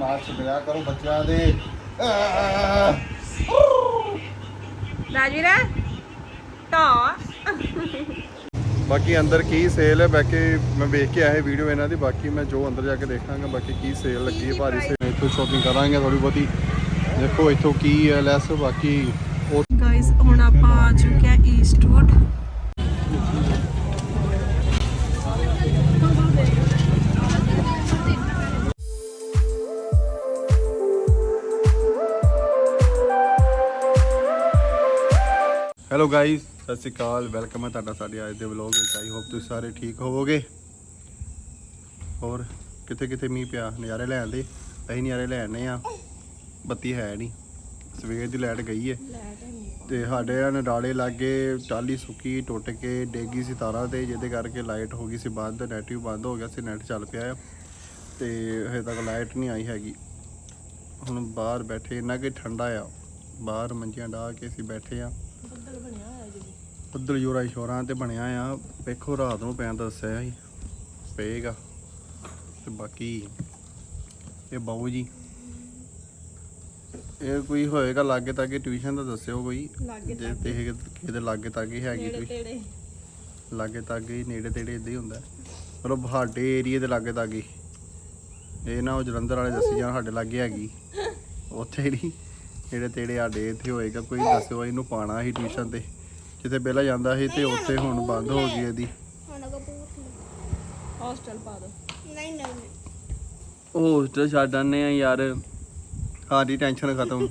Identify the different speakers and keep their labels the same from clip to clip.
Speaker 1: March ਬਿਆ ਕਰੋ ਬੱਚਿਆਂ ਦੇ!
Speaker 2: ਰਾਜਵੀਰਾ ਟਾ
Speaker 1: ਬਾਕੀ ਅੰਦਰ ਕੀ ਸੇਲ ਹੈ? ਬਾਕੀ ਮੈਂ ਵੇਖ ਕੇ ਆਇਆ ਵੀਡੀਓ ਇਹਨਾਂ ਦੀ। ਬਾਕੀ ਮੈਂ ਜੋ ਅੰਦਰ ਜਾ ਕੇ ਦੇਖਾਂਗਾ ਬਾਕੀ ਕੀ ਸੇਲ ਲੱਗੀ ਹੈ ਭਾਰੀ ਸੇਲ ਇੱਥੋਂ ਸ਼ਾਪਿੰਗ ਕਰਾਂਗੇ ਥੋੜੀ ਬਹੁਤੀ। ਦੇਖੋ ਇੱਥੋਂ ਕੀ ਹੈ ਲੈਸ ਬਾਕੀ
Speaker 2: ਗਾਇਸ ਹੁਣ ਆਪਾਂ ਆ ਚੁੱਕੇ ਆ ਈਸਟਵੁੱਡ
Speaker 1: ਹੈਲੋ ਗਾਇਸ ਸਤਿ ਸ਼੍ਰੀ ਅਕਾਲ ਵੈਲਕਮ ਹੈ ਤੁਹਾਡਾ ਸਾਡੇ ਅੱਜ ਦੇ ਵਲੌਗ ਵਿੱਚ। ਆਈ ਹੋਪ ਤੁਸੀਂ ਸਾਰੇ ਠੀਕ ਹੋਵੋਗੇ। ਹੋਰ ਕਿੱਥੇ ਕਿੱਥੇ ਮੀਂਹ ਪਿਆ? ਨਜ਼ਾਰੇ ਲੈਣ ਦੇ। ਅਸੀਂ ਨਜ਼ਾਰੇ ਲੈਣੇ ਆ। ਬੱਤੀ ਹੈ ਨਹੀਂ। ਸਵੇਰ ਦੀ ਲਾਈਟ ਗਈ ਹੈ ਤੇ ਸਾਡੇ ਆ ਨਡਾਲੇ ਲਾਗੇ ਟਾਲੀ ਸੁੱਕੀ ਟੁੱਟ ਕੇ ਡੇਗੀ ਸੀ ਤਾਰਾਂ ਤੇ ਜਿਹਦੇ ਕਰਕੇ ਲਾਈਟ ਹੋ ਗਈ ਸੀ ਬੰਦ ਨੈਟ ਵੀ ਬੰਦ ਹੋ ਗਿਆ ਸੀ ਨੈਟ ਚੱਲ ਪਿਆ ਆ। ਤੇ ਹਜੇ ਤੱਕ ਲਾਈਟ ਨਹੀਂ ਆਈ ਹੈਗੀ। ਹੁਣ ਬਾਹਰ ਬੈਠੇ ਇੰਨਾ ਕਿ ਠੰਡਾ ਆ। ਬਾਹਰ ਮੰਜੀਆਂ ਢਾ ਕੇ ਅਸੀਂ ਬੈਠੇ ਆ। ਬੱਦਲ ਜੋਰਾ ਸ਼ੋਰਾਂ ਤੇ ਬਣਿਆ ਆ। ਵੇਖੋ ਰਾਤ ਨੂੰ ਪੈਣ ਦੱਸਿਆ ਸੀ। ਪਏਗਾ। ਤੇ ਬਾਕੀ ਇਹ ਬਾਊ ਜੀ ਇਹ ਕੋਈ ਹੋਏਗਾ ਲਾਗੇ ਤਾਗੇ ਟਿਊਸ਼ਨ ਦਾ ਦੱਸਿਓ ਕੋਈ।
Speaker 2: ਲਾਗੇ
Speaker 1: ਜੇ ਤੇ ਇਹ ਕਿਤੇ ਲਾਗੇ ਤਾਗੇ ਹੈਗੀ ਕੋਈ। ਲਾਗੇ ਤਾਗੇ ਨੇੜੇ ਤੇੜੇ ਇਦਾਂ ਹੀ ਹੁੰਦਾ। ਮਤਲਬ ਸਾਡੇ ਏਰੀਏ ਦੇ ਲਾਗੇ ਤਾਗੇ। ਇਹ ਨਾ ਉਹ ਜਲੰਧਰ ਵਾਲੇ ਦੱਸੀ ਜਾਣ ਸਾਡੇ ਲਾਗੇ ਹੈਗੀ। ਉੱਥੇ ਨਹੀਂ। ਜਿਹੜੇ ਤੇੜੇ ਸਾਡੇ ਇੱਥੇ ਹੋਏਗਾ। ਕੋਈ ਦੱਸਿਓ ਇਹਨੂੰ ਪਾਣਾ ਸੀ ਟਿਊਸ਼ਨ ਤੇ। ਜਿੱਥੇ ਪਹਿਲਾਂ ਜਾਂਦਾ ਸੀ ਤੇ ਉੱਥੇ ਹੁਣ ਬੰਦ ਹੋ ਗਈ ਇਹਦੀ।
Speaker 3: ਹੁਣ ਕਪੂਰ
Speaker 2: ਹੌਸਟਲ ਪਾ ਦੋ।
Speaker 3: ਨਹੀਂ ਨਹੀਂ
Speaker 1: ਹੋਸਟਲ ਛੱਡ ਆਨੇ ਆ ਯਾਰ। ਸਾਡੀ ਟੈਨਸ਼ਨ ਖਤਮ।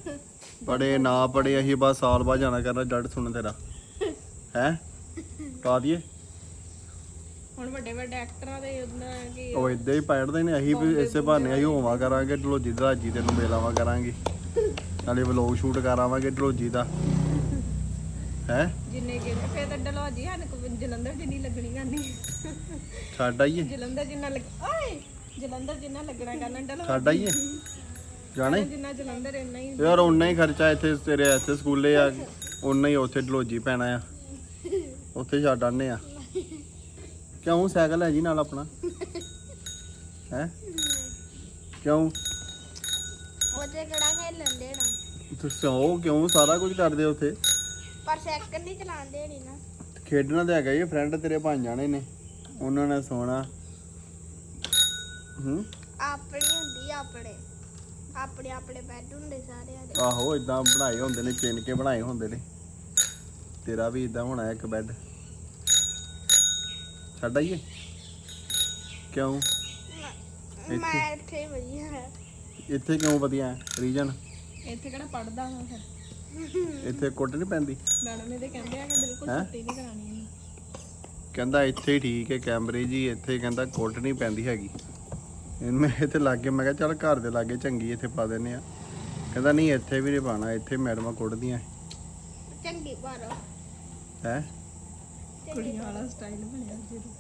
Speaker 1: ਪੜੇ ਨਾ ਪੜੇ ਅਸੀਂ ਬਸ ਸਾਲ ਬਾਅਦ ਜਾਣਾ ਕਰਨਾ ਡੱਡ ਸੁਣ ਤੇਰਾ। ਹੈ? ਪਾ ਦਈਏ।
Speaker 2: ਹੁਣ ਵੱਡੇ ਵੱਡੇ ਐਕਟਰਾਂ ਦੇ ਉਹਨਾਂ ਕਿ
Speaker 1: ਉਹ ਇਦਾਂ ਹੀ ਪੈੜਦੇ ਨੇ ਅਸੀਂ ਵੀ ਇਸੇ ਬਹਾਨੇ ਅਸੀਂ ਹੋਵਾਂ ਕਰਾਂਗੇ ਢਲੋਜੀ ਦਰਾਜੀ ਤੈਨੂੰ ਮਿਲਾਵਾਂ ਕਰਾਂਗੇ। ਨਾਲੇ ਵਲੌਗ ਸ਼ੂਟ ਕਰਾਵਾਂਗੇ ਢਲੋਜੀ ਦਾ। ਹੈ?
Speaker 2: ਜਿੰਨੇ ਕਿ ਫੇਰ ਤਾਂ ਡਲਵਾਜੀ ਹਨ ਜਲੰਧਰ ਜਿੰਨੀ ਲੱਗਣੀ ਕਰਨੀ
Speaker 1: ਛੱਡ ਆਈਏ
Speaker 2: ਜਲੰਧਰ ਜਿੰਨਾ ਲੱਗ ਓਏ! ਜਲੰਧਰ ਜਿੰਨਾ ਲੱਗਣਾ ਕਰਨਾ ਡਲਵਾਜੀ
Speaker 1: ਛੱਡ ਆਈਏ ਜਾਣਾ ਹੀ।
Speaker 2: ਜਿੰਨਾ ਜਲੰਧਰ ਇੰਨਾ ਹੀ।
Speaker 1: ਯਾਰ ਉਨਾ ਹੀ ਖਰਚਾ ਇੱਥੇ ਤੇਰੇ ਇੱਥੇ ਸਕੂਲੇ ਆ। ਉਨਾ ਹੀ ਉੱਥੇ ਢਲੋਜੀ ਪੈਣਾ ਆ। ਉੱਥੇ ਛੱਡ ਆਨੇ ਆ। ਕਿਉਂ? ਸਾਈਕਲ ਹੈ ਜੀ ਨਾਲ ਆਪਣਾ। ਹੈ? ਕਿਉਂ?
Speaker 3: ਉਹਦੇ ਕਿਹੜਾ ਖੇਲਣ ਦੇਣਾ?
Speaker 1: ਤੁਸੀਂ ਉਹ ਕਿਉਂ? ਸਾਰਾ ਕੁਝ ਕਰਦੇ ਉੱਥੇ।
Speaker 3: ਪਰ ਸਾਈਕਲ ਨਹੀਂ ਚਲਾਉਣ ਦੇਣੀ ਨਾ।
Speaker 1: ਖੇਡਣਾ ਤਾਂ ਹੈਗਾ ਹੀ ਫਰੈਂਡ ਤੇਰੇ ਬਣ ਜਾਣੇ ਨੇ। ਉਹਨਾਂ ਨੇ ਸੋਣਾ ਹੂੰ?
Speaker 3: ਆਪਣੀ ਹੁੰਦੀ ਆ ਆਪਣੇ। ਆਪਣੇ ਆਪਣੇ ਬੈੱਡ ਹੁੰਦੇ ਸਾਰਿਆਂ ਦੇ।
Speaker 1: ਆਹੋ ਇਦਾਂ ਬਣਾਏ ਹੁੰਦੇ ਨੇ ਚਿੰਨ ਕੇ ਬਣਾਏ ਹੁੰਦੇ ਨੇ। ਤੇਰਾ ਵੀ ਇਦਾਂ ਹੋਣਾ ਇੱਕ ਬੈੱਡ ਛੱਡ ਆਈਏ ਕਿਉਂ?
Speaker 3: ਮੈਂ ਇੱਥੇ। ਵਧੀਆ ਹੈ
Speaker 1: ਇੱਥੇ ਕਿਉਂ ਵਧੀਆ? ਰੀਜਨ?
Speaker 2: ਇੱਥੇ ਕਿਹੜਾ ਪੜਦਾ ਹਾਂ ਫਿਰ?
Speaker 1: ਇੱਥੇ ਕੁੱਟ ਨਹੀਂ ਪੈਂਦੀ?
Speaker 2: ਮੈਡਮ ਇਹਦੇ ਕਹਿੰਦੇ ਆ ਕਿ ਬਿਲਕੁਲ
Speaker 1: ਹੈਂ?
Speaker 2: ਛੁੱਟੀ ਨਹੀਂ ਕਰਾਣੀ ਇਹਨੂੰ।
Speaker 1: ਕਹਿੰਦਾ ਇੱਥੇ ਹੀ ਠੀਕ ਹੈ ਕੈਮਰੇ ਜੀ ਇੱਥੇ ਕਹਿੰਦਾ ਕੁੱਟ ਨਹੀਂ ਪੈਂਦੀ ਹੈਗੀ। ਇਹਨੂੰ ਮੈਂ ਇੱਥੇ ਲਾਗੇ ਮੈਂ ਕਿਹਾ ਚੱਲ ਘਰ ਦੇ ਲਾਗੇ ਚੰਗੀ ਇੱਥੇ ਪਾ ਦਿੰਨੇ ਆ ਕਹਿੰਦਾ ਨਹੀਂ ਇੱਥੇ ਵੀ ਨਹੀਂ ਪਾਣਾ ਇੱਥੇ ਮੈਡਮਾਂ ਕੁੱਟਦੀਆਂ।
Speaker 3: ਚੰਗੀ ਬਾਰੋ
Speaker 1: ਹੈ?
Speaker 2: ਕੁੜੀਆਂ ਵਾਲਾ ਸਟਾਈਲ ਬਣਿਆ ਜਦੋਂ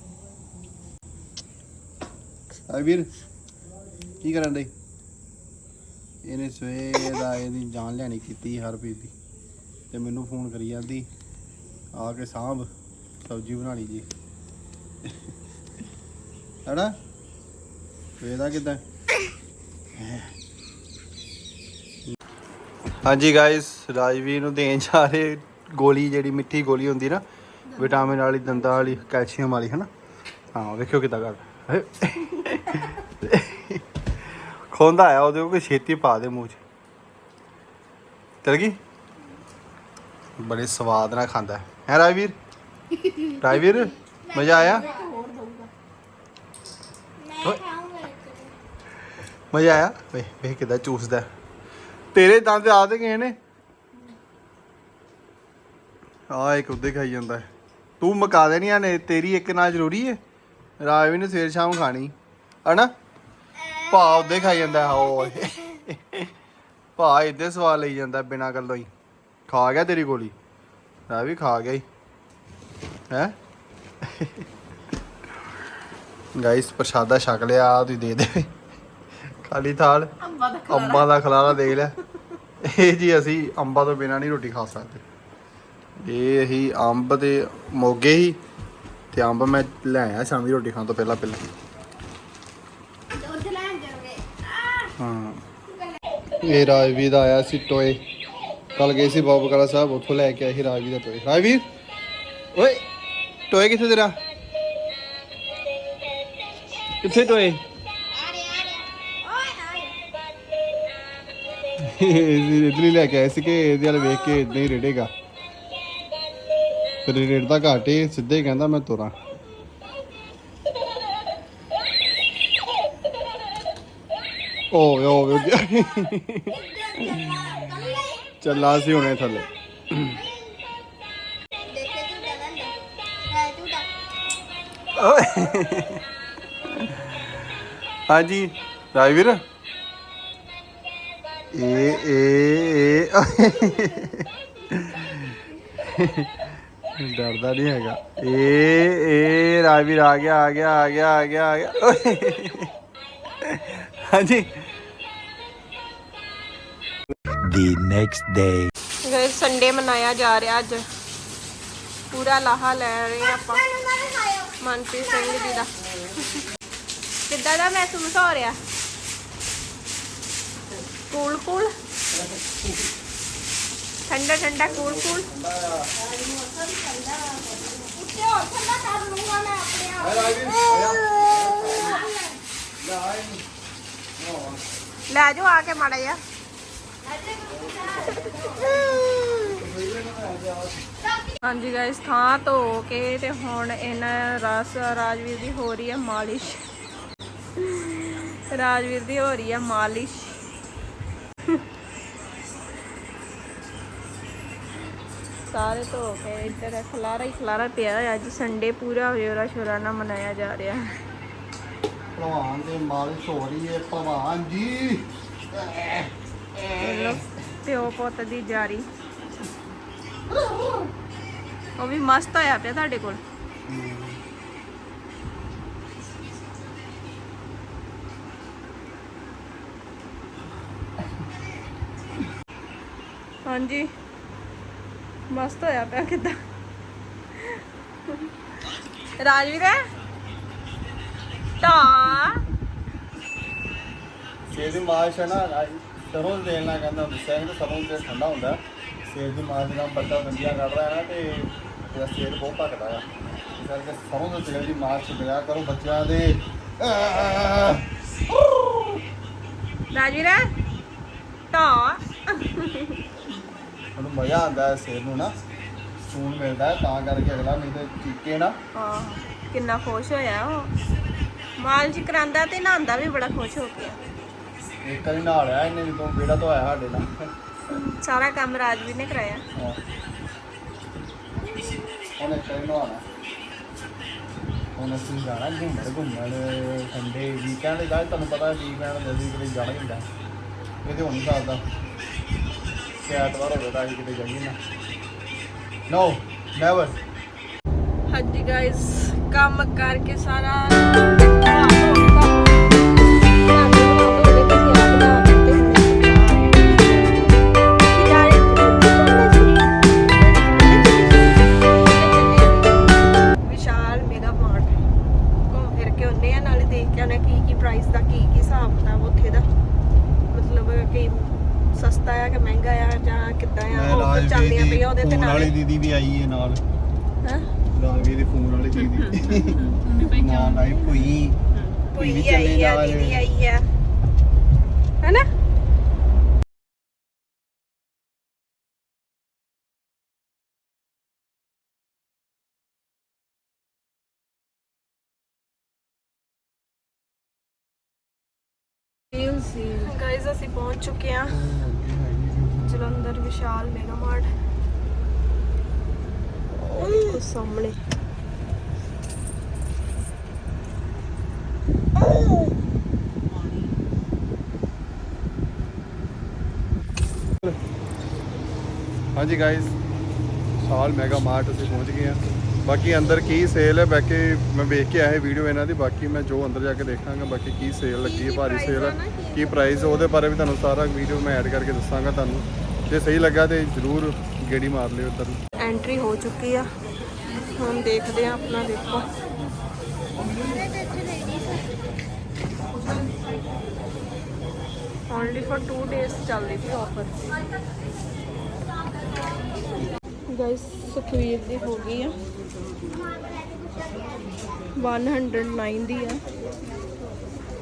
Speaker 1: ਆ ਵੀਰ ਕੀ ਕਰਨ ਦੇ ਇਹਨੇ ਸਵੇਰ ਦਾ ਇਹਦੀ ਜਾਨ ਲੈਣੀ ਕੀਤੀ ਹਰਪ੍ਰੀਤ ਦੀ। ਤੇ ਮੈਨੂੰ ਫੋਨ ਕਰੀ ਜਾਂਦੀ, ਆ ਕੇ ਸਾਂਭ ਸਬਜ਼ੀ ਬਣਾਣੀ ਜੀ। ਹਣਾ ਵੇਦਾ ਕਿਦਾਂ? ਹਾਂਜੀ ਗਾਇਸ ਰਾਜਵੀਰ ਨੂੰ ਦੇਣ ਜਾ ਰਹੇ ਗੋਲੀ, ਜਿਹੜੀ ਮਿੱਠੀ ਗੋਲੀ ਹੁੰਦੀ ਨਾ, ਵਿਟਾਮਿਨ ਵਾਲੀ, ਦੰਦਾਂ ਵਾਲੀ, ਕੈਲਸ਼ੀਅਮ ਵਾਲੀ ਹੈ ਨਾ ਹਾਂ, ਵੇਖਿਓ ਕਿਦਾਂ ਕਰ ਖੋਂਦਾ ਆਇਆ ਉਹਦੇ ਕੋਲ ਛੇਤੀ ਪਾ ਦੇ ਮੂੰਹ 'ਚ। ਚਲ ਗਈ? ਬੜੇ ਸਵਾਦ ਨਾਲ ਖਾਂਦਾ ਹੈ। ਹੈ ਰਾਜਵੀਰ? ਰਾਜਵੀਰ ਮਜ਼ਾ ਆਇਆ?
Speaker 3: ਮੈਂ ਖਾਉਂਗਾ
Speaker 1: ਮਜ਼ਾ ਆਇਆ? ਵੇ ਵੇ ਕਿਦਾਂ ਚੂਸਦਾ ਤੇਰੇ ਦੰਦ ਆ ਤੇ ਗਏ ਨੇ। ਆ ਇੱਕ ਉੱਦੇ ਖਾਈ ਜਾਂਦਾ ਹੈ। ਤੂੰ ਮਕਾ ਦੇਣੀਆਂ ਨੇ ਤੇਰੀ ਇੱਕ ਨਾਲ ਜ਼ਰੂਰੀ ਹੈ। ਰਾਜਵੀਰ ਨੇ ਸਵੇਰ ਸ਼ਾਮ ਖਾਣੀ। ਹਨਾ? ਭਾ ਉਹਦੇ ਖਾਈ ਜਾਂਦਾ ਓਏ। ਭਾ ਇੱਦੇ ਸਵਾਦ ਲਈ ਜਾਂਦਾ ਬਿਨਾਂ ਗੱਲੋਂ ਹੀ। ਖਾ ਗਿਆ ਤੇਰੀ ਗੋਲੀ? ਰਾਜ ਵੀ ਖਾ ਗਿਆ ਹੀ ਹੈ? ਗਾਇਸ ਪ੍ਰਸ਼ਾਦਾ ਛਕ ਲਿਆ ਤੁਸੀਂ ਦੇ ਦੇ। ਖਾਲੀ ਥਾਲ।
Speaker 2: ਅੰਬਾ ਦਾ
Speaker 1: ਦਾ ਖਲਾਰਾ ਦੇਖ ਲਿਆ ਇਹ ਜੀ ਅਸੀਂ ਅੰਬਾਂ ਤੋਂ ਬਿਨਾਂ ਨਹੀਂ ਰੋਟੀ ਖਾ ਸਕਦੇ। ਇਹ ਅਸੀਂ ਅੰਬ ਦੇ ਮੋਗੇ ਹੀ। ਤੇ ਅੰਬ ਮੈਂ ਲੈ ਆਇਆ ਸ਼ਾਮੀ ਰੋਟੀ ਖਾਣ ਤੋਂ ਪਹਿਲਾਂ ਪਹਿਲਾਂ
Speaker 3: ਦੁੱਧ ਲੈਣ ਜਾਵੇ ਆ
Speaker 1: ਹਾਂ। ਇਹ ਰਾਜਵੀਰ ਦਾ ਆਇਆ ਸੀ ਟੋਏ। ਕੱਲ ਗਏ ਸੀ ਬਾਬਾ ਬਕਾਲਾ ਸਾਹਿਬ, ਉੱਥੋਂ ਲੈ ਕੇ ਆਏ ਸੀ ਰਾਜਵੀਰ ਦਾ ਟੋਏ। ਰਾਜਵੀਰ, ਓਏ, ਟੋਏ ਕਿੱਥੇ ਤੇਰਾ? ਕਿੱਥੇ ਟੋਏ? ਇਧਰ ਲੈ ਕੇ ਆਏ ਸੀ ਕਿ ਇਹਦੇ ਵਾਲ ਵੇਖ ਕੇ ਇਦਾਂ ਹੀ ਰੇੜੇਗਾ। ਫਿਰ ਰੇੜਦਾ ਘਾਟ ਹੀ ਸਿੱਧੇ ਕਹਿੰਦਾ ਮੈਂ ਤੁਰਾਂ। ਓਏ ਓਏ ਓਏ ਚੱਲਾ ਸੀ ਹੁਣੇ ਥੱਲੇ। ਹਾਂਜੀ ਰਾਜਵੀਰ? ਇਹ ਇਹ ਡਰਦਾ ਨਹੀਂ ਹੈਗਾ। ਇਹ ਇਹ ਰਾਜਵੀਰ ਆ ਗਿਆ ਆ ਗਿਆ ਆ ਗਿਆ ਆ ਗਿਆ। ਆ ਗਿਆ ਓਏ। ਹਾਂਜੀ।
Speaker 4: The next day.
Speaker 2: Guys Sunday ਮਨਾਇਆ ਜਾ ਰਿਹਾ ਅੱਜ ਪੂਰਾ ਲਾਹਾ ਲੈ ਰਹੇ ਆਪਾਂ। ਮਨਪ੍ਰੀਤ ਸਿੰਘ ਜੀ ਦਾ। ਕਿੱਦਾਂ ਦਾ ਮਹਿਸੂਸ ਹੋ ਰਿਹਾ? Cool cool? ਠੰਡਾ ਠੰਡਾ ਕੂਲ ਕੂਲ?
Speaker 3: ਉੱਤੇ ਹੋਰ ਠੰਡਾ ਕਰ ਲੂੰਗਾ ਮੈਂ ਆਪਣੇ ਆਪ।
Speaker 2: ਲੈ ਜਾਓ ਆ ਕੇ ਮਾੜਾ ਜਿਹਾ। ਹਾਂਜੀ ਗਾਇਸ ਥਾਂ ਧੋ ਕੇ ਤੇ ਹੁਣ ਇਹਨਾਂ ਰਸ ਰਾਜਵੀਰ ਦੀ ਹੋ ਰਹੀ ਹੈ ਮਾਲਿਸ਼। ਰਾਜਵੀਰ ਦੀ ਹੋ ਰਹੀ ਹੈ ਮਾਲਿਸ਼। ਸਾਰੇ ਧੋ ਕੇ ਇੱਧਰ ਖਲਾਰਾ ਹੀ ਖਲਾਰਾ ਪਿਆ ਹੋਇਆ ਅੱਜ ਸੰਡੇ ਪੂਰਾ ਹੋਇਆ ਸ਼ੋਰਾ ਨਾਲ ਮਨਾਇਆ ਜਾ ਰਿਹਾ। ਹੈ
Speaker 1: ਭਲਵਾਨ ਦੇ ਮਾਲਿਸ਼ ਹੋ ਰਹੀ ਹੈ ਭਲਵਾਨ ਜੀ।
Speaker 2: ਲੋ ਪਿਓ ਪੁੱਤ ਦੀ ਜਾਰੀ। ਉਹ ਵੀ ਮਸਤ ਹੋਇਆ ਪਿਆ ਤੁਹਾਡੇ ਕੋਲ। ਹਾਂਜੀ। ਮਸਤ ਹੋਇਆ ਪਿਆ ਕਿਦਾਂ? ਰਾਜਵੀਰ? ਟਾ
Speaker 1: ਸੇਬ ਦੀ ਮਾਲਿਸ਼ ਹੈ ਨਾ ਸਰੋਂ ਦੇ ਨਾਲ ਕਹਿੰਦਾ ਦੱਸਿਆ ਸੀ ਕਿ ਸਰੋਂ ਤੇ ਠੰਡਾ ਹੁੰਦਾ। ਸੇਬ ਦੀ ਮਾਲਿਸ਼ ਨਾਲ ਬੱਚਾ ਦੰਦੀਆਂ ਕੱਢ ਰਿਹਾ ਹੈ ਨਾ ਤੇ ਇਹਦਾ ਸਿਰ ਬਹੁਤ ਭੱਕਦਾ ਆ। ਇਸ ਕਰਕੇ ਸਰੋਂ ਦੇ ਤੇਲ ਦੀ ਮਾਲਿਸ਼ ਦਿਆ ਕਰੋ ਬੱਚਿਆਂ ਦੇ!
Speaker 2: ਰਾਜਵੀਰ ਟਾ
Speaker 1: ਉਹਨੂੰ ਮਜ਼ਾ ਆਉਂਦਾ ਹੈ ਸਿਰ ਨੂੰ ਨਾ ਸੂਨ ਮਿਲਦਾ ਹੈ ਤਾਂ ਕਰਕੇ ਅਗਲਾ ਨਹੀਂ ਤੇ ਚੀਕੇ ਨਾ।
Speaker 2: ਹਾਂ ਕਿੰਨਾ ਖੁਸ਼ ਹੋਇਆ ਉਹ। ਮਾਲਸ਼ ਕਰਾਂਦਾ ਤੇ ਨਹਾਉਂਦਾ ਵੀ ਬੜਾ ਖੁਸ਼ ਹੋ ਗਿਆ
Speaker 1: ਇੱਕ ਵਾਰੀ ਨਹਾ ਲਿਆ ਇਹਨੇ ਜਦੋਂ ਬੇੜਾ ਤੋਂ ਆਇਆ ਸਾਡੇ ਨਾਲ।
Speaker 2: ਸਾਰਾ ਕੰਮ ਰਾਜਵੀਰ ਨੇ ਕਰਾਇਆ।
Speaker 1: ਹਾਂ। ਉਹਨੇ ਚਾਹ ਨਹਾਉਣਾ। ਹੁਣ ਅਸੀਂ ਜਾਣਾ ਘੁੰਮਣ ਘੁੰਮਣ ਸੰਡੇ ਵੀਕਐਂਡ ਦਾ ਤੁਹਾਨੂੰ ਪਤਾ ਵੀਕਐਂਡ ਦੇ ਵੀ ਕਿਤੇ ਜਾਣਾ ਹੀ ਹੁੰਦਾ। ਇਹ ਤੇ ਹੋ ਨਹੀਂ ਸਕਦਾ ਕਿ ਐਤਵਾਰ ਹੋਵੇ ਤਾਂ ਅਸੀਂ ਕਿਤੇ ਜਾਈਏ ਨਾ। ਨੋ ਨੈਵਰ
Speaker 2: ਹਾਂਜੀ ਗਾਇਸ ਕੰਮ ਕਰਕੇ ਸਾਰਾ
Speaker 1: ਦੀਦੀ ਨਾਲ ਆਈ ਭੁਈ।
Speaker 2: ਕੋਈ
Speaker 1: ਵੀ
Speaker 2: ਆਈ
Speaker 1: ਚੱਲੇ
Speaker 2: ਆ
Speaker 1: ਨਾਲ।
Speaker 2: ਦੀਦੀ ਆਈ ਆ। ਹੈਨਾ? ਗਾਇਸ ਅਸੀਂ ਪਹੁੰਚ ਚੁੱਕੇ ਹਾਂ। ਜਲੰਧਰ ਵਿਸ਼ਾਲ ਮੈਗਾ ਮਾਰਟ ਉਹ ਸਾਹਮਣੇ।
Speaker 1: ਹਾਂਜੀ ਗਾਇਸ ਸਾਲ ਮੈਗਾ ਮਾਰਟ ਅਸੀਂ ਪਹੁੰਚ ਗਏ ਆ ਬਾਕੀ ਅੰਦਰ ਕੀ ਸੇਲ ਹੈ ਬਾਕੀ ਮੈਂ ਵੇਖ ਕੇ ਆਇਆ ਵੀਡੀਓ ਇਹਨਾਂ ਦੀ। ਬਾਕੀ ਮੈਂ ਜੋ ਅੰਦਰ ਜਾ ਕੇ ਦੇਖਾਂਗਾ ਬਾਕੀ ਕੀ ਸੇਲ ਲੱਗੀ ਹੈ ਭਾਰੀ ਸੇਲ ਹੈ
Speaker 2: ਕੀ
Speaker 1: ਪ੍ਰਾਈਸ ਉਹਦੇ ਬਾਰੇ ਵੀ ਤੁਹਾਨੂੰ ਸਾਰਾ ਵੀਡੀਓ ਮੈਂ ਐਡ ਕਰਕੇ ਦੱਸਾਂਗਾ ਤੁਹਾਨੂੰ। ਜੇ ਸਹੀ ਲੱਗਾ ਤੇ ਜਰੂਰ ਗੇੜੀ ਮਾਰ ਲਿਓ ਉੱਧਰ
Speaker 2: ਐਂਟਰੀ ਹੋ ਚੁੱਕੀ ਆ। ਹੁਣ ਦੇਖਦੇ ਆ ਆਪਣਾ ਦੇਖੋ। ਓਨਲੀ ਫॉर 2 ਡੇਜ਼ ਚੱਲਦੀ ਪਈ ਆਫਰ ਗਾਇਸ ਸੁਖਵੀਰ ਦੀ ਹੋ ਗਈ ਆ। 109 ਦੀ ਆ।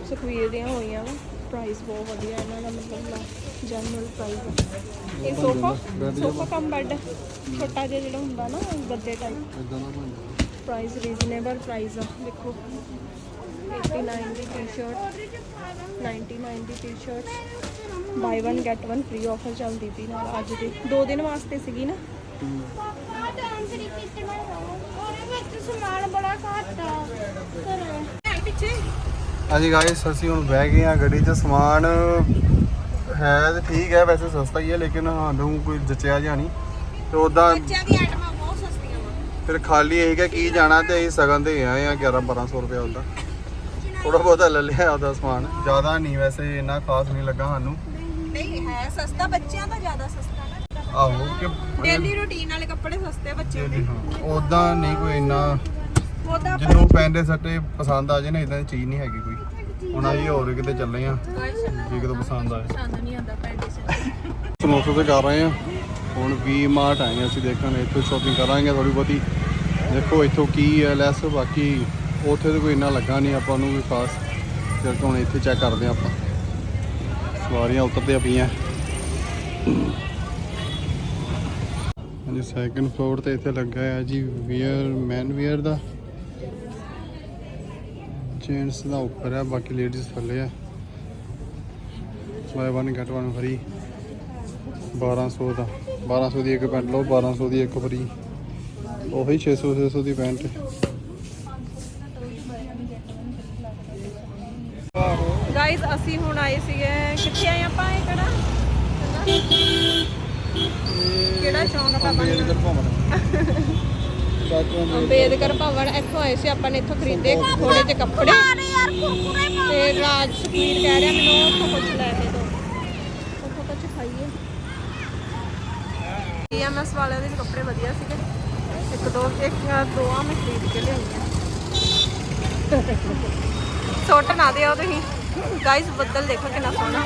Speaker 2: ਸੁਖਵੀਰ ਦੀਆਂ ਹੋਈਆਂ ਵਾ। ਪ੍ਰਾਈਸ ਬਹੁਤ ਵਧੀਆ ਇਹਨਾਂ ਦਾ ਮਤਲਬ ਜਨਰਲ ਪ੍ਰਾਈਸ ਇਹ ਸੋਫਾ ਸੋਫਾ ਕਮ ਬੈੱਡ ਛੋਟਾ ਜਿਹਾ ਜਿਹੜਾ ਹੁੰਦਾ ਨਾ ਗੱਦੇ ਟਾਈਪ ਪ੍ਰਾਈਸ ਰੀਜ਼ਨੇਬਲ ਪ੍ਰਾਈਸ ਆ ਦੇਖੋ। 89 ਦੀ ਟੀ-ਸ਼ਰਟ 99 ਦੀ T shirt buy 1 get 1 free offer ਚੱਲਦੀ ਪਈ ਨਾਲ ਅੱਜ ਦੀ। 2 ਦਿਨ ਵਾਸਤੇ ਸੀਗੀ ਨਾ।
Speaker 3: ਪਾਪਾ ਡਾਂਸਰੀ ਕਿਤੇ ਮੈਂ ਉਹਦੇ ਵਿੱਚ ਸਮਾਨ ਬੜਾ ਘੱਟ ਆ ਘਰੇ
Speaker 2: ਪਿੱਛੇ
Speaker 1: ਹਾਂਜੀ ਗਾਇਸ ਅਸੀਂ ਹੁਣ ਬਹਿ ਗਏ ਆ ਗੱਡੀ 'ਚ। ਸਮਾਨ ਹੈ ਤੇ ਠੀਕ ਹੈ ਵੈਸੇ ਸਸਤਾ ਹੀ ਹੈ ਲੇਕਿਨ ਸਾਨੂੰ ਕੋਈ ਜਚਿਆ ਜਿਹਾ ਨਹੀਂ। ਤੇ ਉਦਾਂ
Speaker 2: ਬੱਚਿਆਂ ਦੀ ਆਈਟਮਾਂ ਬਹੁਤ ਸਸਤੀਆਂ ਵਾ।
Speaker 1: ਫਿਰ ਖਾਲੀ ਇਹ ਕਿ ਕੀ ਜਾਣਾ ਤੇ ਅਸੀਂ ਸਗਨ ਤੇ ਆਏ ਆ 11 1200 ਰੁਪਏ ਉਹਦਾ ਥੋੜਾ ਬਹੁਤਾ ਲੈ ਲਿਆ ਉਹਦਾ ਸਮਾਨ। ਜ਼ਿਆਦਾ ਨਹੀਂ ਵੈਸੇ ਇੰਨਾ ਖਾਸ ਨਹੀਂ ਲੱਗਾ ਸਾਨੂੰ।
Speaker 2: ਨਹੀਂ ਹੈ ਸਸਤਾ ਬੱਚਿਆਂ ਦਾ ਜ਼ਿਆਦਾ ਸਸਤਾ ਨਾ।
Speaker 1: ਆਹੋ ਕਿ
Speaker 2: ਡੇਲੀ ਰੂਟੀਨ ਵਾਲੇ ਕੱਪੜੇ ਸਸਤੇ ਬੱਚਿਆਂ ਦੇ।
Speaker 1: ਉਦਾਂ ਨਹੀਂ ਕੋਈ ਇੰਨਾ
Speaker 2: ਉਹਦਾ
Speaker 1: ਜਿਹਨੂੰ ਪੈਂਦੇ ਸੱਟੇ ਪਸੰਦ ਆ ਜੇ ਨਾ ਇਦਾਂ ਦੀ ਚੀਜ਼ ਨਹੀਂ ਹੈਗੀ ਕੋਈ। ਹੁਣ ਅਸੀਂ ਹੋਰ ਕਿਤੇ ਚੱਲੇ ਆ ਵੀ ਕਿਤੇ ਪਸੰਦ ਆਏ।
Speaker 2: ਪਸੰਦ ਨਹੀਂ ਆਉਂਦਾ ਪੈਂਡੇ ਸੇ
Speaker 1: ਸਮੋਸੇ ਤੇ ਕਰ ਰਹੇ ਆ। ਹੁਣ ਵੀ ਮਾਰਟ ਆਏ ਅਸੀਂ ਦੇਖਣ ਇੱਥੋਂ ਸ਼ਾਪਿੰਗ ਕਰਾਂਗੇ ਥੋੜੀ ਬਹੁਤੀ। ਦੇਖੋ ਇੱਥੋਂ ਕੀ ਹੈ ਲੈਸ ਬਾਕੀ ਉੱਥੇ ਤਾਂ ਕੋਈ ਇੰਨਾ ਲੱਗਾ ਨਹੀਂ, ਆਪਾਂ ਨੂੰ ਵੀ ਖਾਸ ਫਿਰ ਹੁਣ ਇੱਥੇ ਚੈੱਕ ਕਰਦੇ ਹਾਂ ਆਪਾਂ। ਸਵਾਰੀਆਂ ਉਤਰਦੀਆਂ ਪਈਆਂ। ਹਾਂਜੀ ਸੈਕੰਡ ਫਲੋਰ ਤੇ ਇੱਥੇ ਲੱਗਾ ਹੈ ਜੀ ਵੀਅਰ ਮੈਨ ਵੀਅਰ ਦਾ। ਜੈਂਟਸ ਦਾ ਉੱਪਰ ਹੈ ਬਾਕੀ ਲੇਡੀਜ਼ ਥੱਲੇ ਹੈ buy one get one free 1200 ਦਾ। 1200 ਦੀ ਇੱਕ ਪੈਂਟ ਲਓ 1200 ਦੀ ਇੱਕ ਫਰੀ ਉਹੀ 600 600 ਦੀ ਪੈਂਟ।
Speaker 2: ਗਾਇਜ਼ ਅਸੀਂ ਹੁਣ ਆਏ ਸੀਗੇ ਕਿੱਥੇ ਆਏ ਆਪਾਂ ਇਹ ਕਿਹੜਾ? ਕਿਹੜਾ ਚੌਂਕ ਆ ਪਾਪਾ ਨੇ ਅੰਬੇਦਕਰ ਭਵਨ ਇੱਥੋਂ ਆਏ ਸੀ ਆਪਾਂ ਨੇ ਇੱਥੋਂ ਖਰੀਦੇ ਥੋੜੇ ਜਿਹੇ ਕੱਪੜੇ। ਤੇ ਰਾਜ ਸੁਖਵੀਰ ਕਹਿ ਰਿਹਾ ਮੈਨੂੰ ਉੱਥੋਂ ਕੁਝ ਲੈ ਕੇ ਦਿਓ ਉੱਥੋਂ ਕੁਝ ਖਾਈਏ। ਈਐਮਐਸ ਵਾਲਿਆਂ ਦੇ ਕੱਪੜੇ ਵਧੀਆ ਸੀਗੇ। ਇੱਕ ਦੋ ਇੱਕ ਦੋ ਆ ਮੈਂ ਖਰੀਦ ਕੇ ਲਿਆਈ ਆ ਸੁੱਟ ਨਾ ਦਿਓ ਤੁਸੀਂ। ਗਾਇਸ ਬੱਦਲ ਦੇਖੋ ਕਿੰਨਾ ਸੋਹਣਾ।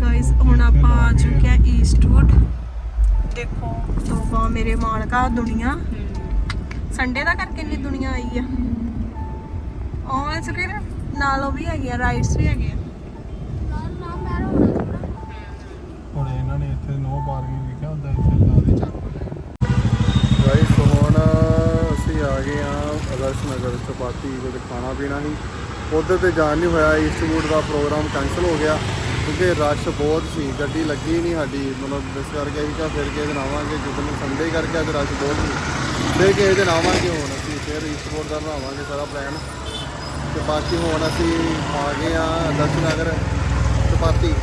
Speaker 2: ਗਾਇਸ ਹੁਣ ਆਪਾਂ ਆ ਚੁੱਕੇ ਆ ਈਸਟਵੁੱਡ ਦੇਖੋ ਤੋਬਾ ਮੇਰੇ ਮਾਲਕਾ ਦੁਨੀਆ। ਸੰਡੇ ਦਾ ਕਰਕੇ ਇੰਨੀ ਦੁਨੀਆ ਆਈ ਆ। ਉਹ ਐ ਸਕੇ ਨਾਲ ਉਹ ਵੀ ਹੈਗੇ ਆ ਰਾਈਡਸ ਵੀ ਹੈਗੇ ਆ
Speaker 3: ਨਾ ਮੈਂ ਰੋਣਾ
Speaker 1: ਹੁਣ ਇਹਨਾਂ ਨੇ ਇੱਥੇ ਨੋ ਪਾਰਕਿੰਗ ਲਿਖਿਆ ਹੁੰਦਾ, ਇੱਥੇ ਲਾ ਦੇ ਚੱਕ। ਗਾਇਸ ਹੁਣ ਅਸੀਂ ਆ ਗਏ ਆ ਅਦਰਸ਼ ਨਗਰ ਚਪਾਤੀ ਤੇ ਖਾਣਾ ਪੀਣਾ ਨਹੀਂ। ਉਧਰ ਤੇ ਜਾਣ ਨਹੀਂ ਹੋਇਆ ਈਸਟਵੁੱਡ ਦਾ ਪ੍ਰੋਗਰਾਮ ਕੈਨਸਲ ਹੋ ਗਿਆ, ਕਿਉਂਕਿ ਰਸ਼ ਬਹੁਤ ਸੀ, ਗੱਡੀ ਲੱਗੀ ਨਹੀਂ ਸਾਡੀ, ਮਤਲਬ ਇਸ ਕਰਕੇ ਅਸੀਂ ਕਿਹਾ ਫਿਰ ਕਿਸੇ ਦਿਨ ਜਦੋਂ ਸੰਡੇ ਕਰਕੇ ਅੱਜ ਰਸ਼ ਬਹੁਤ ਸੀ। ਦੇ ਕਿਸੇ ਦਿਨ ਆਵਾਂਗੇ ਹੁਣ ਅਸੀਂ, ਫਿਰ ਈਸਟਵੁੱਡ ਦਾ ਬਣਾਵਾਂਗੇ ਸਾਰਾ ਪਲਾਨ ਤੇ ਬਾਕੀ ਹੁਣ ਅਸੀਂ ਆ ਗਏ ਆ ਅਦਰਸ਼ ਨਗਰ ਚਪਾਤੀ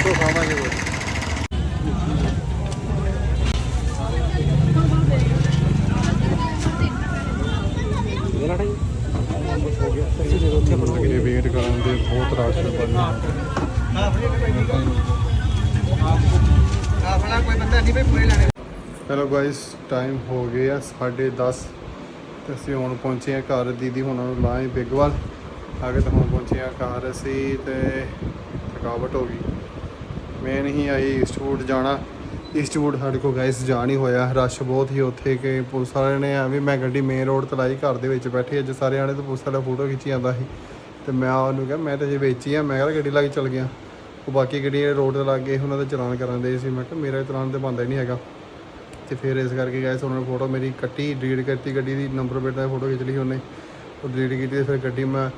Speaker 1: ਦੇਖੋ ਖਾਵਾਂਗੇ ਵੇਟ ਕਰਨ ਦੇ ਬਹੁਤ ਰਸ਼ ਹੈ ਬੰਦਾ ਹੈਲੋ ਗਾਇਸ ਟਾਈਮ ਹੋ ਗਿਆ 10:30 ਤੇ ਅਸੀਂ ਹੁਣ ਪਹੁੰਚੇ ਆ ਘਰ ਦੀਦੀ ਹੁਣਾਂ ਨੂੰ ਲਾਏ ਬਿਗਵਾਲ ਆ ਕੇ ਤਾਂ ਹੁਣ ਪਹੁੰਚੇ ਆ ਘਰ ਅਸੀਂ ਤੇ ਥਕਾਵਟ ਹੋ ਗਈ। ਮੈਂ ਨਹੀਂ ਆਈ ਈਸਟਵੁੱਡ ਜਾਣਾ। ਈਸਟਵੁੱਡ ਸਾਡੇ ਕੋਲ ਗਾਇਸ ਜਾ ਨਹੀਂ ਹੋਇਆ। ਰਸ਼ ਬਹੁਤ ਹੀ ਉੱਥੇ ਕਿ ਪੁਲਿਸ ਵਾਲਿਆਂ ਨੇ ਐਵੇਂ ਮੈਂ ਗੱਡੀ ਮੇਨ ਰੋਡ ਤੇ ਲਾਈ ਘਰ ਦੇ ਵਿੱਚ ਬੈਠੀ ਅੱਜ ਸਾਰੇ ਆਣੇ ਤੇ ਪੁਲਿਸ ਵਾਲਾ ਫੋਟੋ ਖਿੱਚੀ ਜਾਂਦਾ ਸੀ। ਤੇ ਮੈਂ ਉਹਨੂੰ ਕਿਹਾ, ਮੈਂ ਤਾਂ ਜੇ ਵੇਚੀ ਆ। ਮੈਂ ਕਿਹਾ ਗੱਡੀ ਲਾ ਕੇ ਚਲ ਗਿਆ। ਉਹ ਬਾਕੀ ਗੱਡੀ ਰੋਡ ਤੇ ਲੱਗ ਗਏ ਉਹਨਾਂ ਦਾ ਚਲਾਨ ਕਰਨ ਦੇ ਸੀ। ਮੈਂ ਕਿਹਾ, ਮੇਰਾ ਚਲਾਨ ਤੇ ਬੰਦਾ ਹੀ ਨਹੀਂ ਹੈਗਾ। ਤੇ ਫਿਰ ਇਸ ਕਰਕੇ ਗਾਇਸ ਉਹਨਾਂ ਨੇ ਫੋਟੋ ਮੇਰੀ ਕੱਟੀ ਡਿਲੀਟ ਕਰਤੀ ਗੱਡੀ ਦੀ। ਨੰਬਰ ਪਲੇਟ ਦਾ ਫੋਟੋ ਖਿੱਚ ਲਈ ਉਹਨੇ। ਉਹ ਡਿਲੀਟ ਕੀਤੀ ਤੇ ਫਿਰ ਗੱਡੀ ਮੈਂ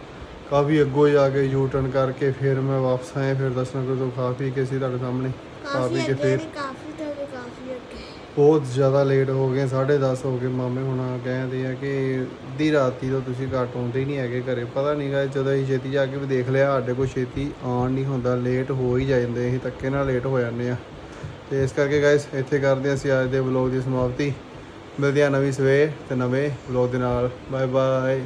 Speaker 1: ਕਾਫੀ ਅੱਗੋਂ ਜਾ ਕੇ ਯੂ ਟਰਨ ਕਰਕੇ ਫਿਰ ਮੈਂ ਵਾਪਸ ਆਇਆ ਫਿਰ ਦਰਸ਼ਨ ਕਰੋ ਪੀ ਕੇ ਸੀ ਤੁਹਾਡੇ ਸਾਹਮਣੇ
Speaker 3: ਕਾਫੀ
Speaker 1: ਕੇ ਫਿਰ
Speaker 3: ਕਾਫੀ ਤੋਂ ਕਾਫੀ ਅੱਗੇ।
Speaker 1: ਬਹੁਤ ਜ਼ਿਆਦਾ ਲੇਟ ਹੋ ਗਏ 10:30 ਹੋ ਗਏ ਮਾਮੇ ਹੁਣ ਕਹਿੰਦੇ ਆ ਕਿ ਅੱਧੀ ਰਾਤੀ ਤੋਂ ਤੁਸੀਂ ਘੱਟ ਆਉਂਦੇ ਹੀ ਨਹੀਂ ਹੈਗੇ ਘਰੇ ਪਤਾ ਨਹੀਂ ਗਾ ਜਦੋਂ ਅਸੀਂ ਛੇਤੀ ਜਾ ਕੇ ਵੀ ਦੇਖ ਲਿਆ ਸਾਡੇ ਕੋਲ ਛੇਤੀ ਆਉਣ ਨਹੀਂ ਹੁੰਦਾ ਲੇਟ ਹੋ ਹੀ ਜਾਂਦੇ ਅਸੀਂ ਧੱਕੇ ਨਾਲ ਲੇਟ ਹੋ ਜਾਂਦੇ ਆ। ਤੇ ਇਸ ਕਰਕੇ ਗਾਇਸ ਇੱਥੇ ਕਰਦੇ ਹਾਂ ਅਸੀਂ ਅੱਜ ਦੇ ਵਲੌਗ ਦੀ ਸਮਾਪਤੀ। ਮਿਲਦੇ ਆ ਨਵੀਂ ਸਵੇਰ ਤੇ ਨਵੇਂ ਵਲੌਗ ਦੇ ਨਾਲ। Bye bye